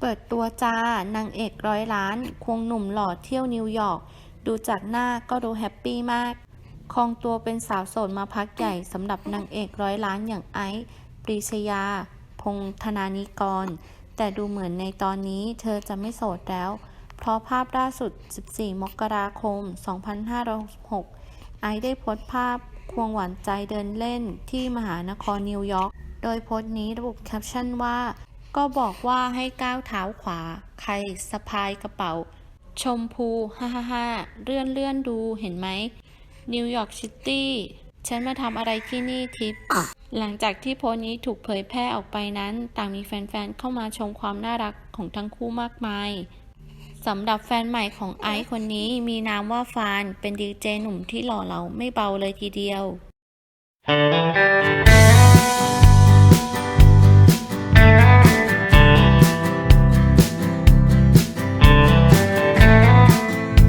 เปิดตัวจ้านางเอกร้อยล้าน ควงหนุ่มหล่อเที่ยวนิวยอร์ก ดูจากหน้าก็ดูแฮปปี้มากครองตัวเป็นสาวโสดมาพักใหญ่สำหรับนางเอกร้อยล้านอย่างไอซ์ปรีชยา พงธนานิกร แต่ดูเหมือนในตอนนี้เธอจะไม่โสดแล้ว เพราะภาพล่าสุด 14 มกราคม 2566 ไอซ์ได้โพสต์ภาพควงหวานใจเดินเล่นที่มหานครนิวยอร์ก โดยโพสต์นี้ระบุแคปชั่นว่า ก็บอกว่าให้ก้าวเท้าขวา ใครสะพายกระเป๋า ชมพูฮ่าฮ่าฮ่าเลื่อนเลื่อนดูเห็นไหม นิวยอร์กซิตี้ฉันมาทำอะไรที่นี่ทิป หลังจากที่โพสต์นี้ถูกเผยแพร่ออกไปนั้น ต่างมีแฟนๆ เข้ามาชมความน่ารักของทั้งคู่มากมายสำหรับแฟนใหม่ของไอซ์คนนี้มีนามว่าฟาน เป็นดีเจหนุ่มที่หล่อเหลาไม่เบาเลยทีเดียว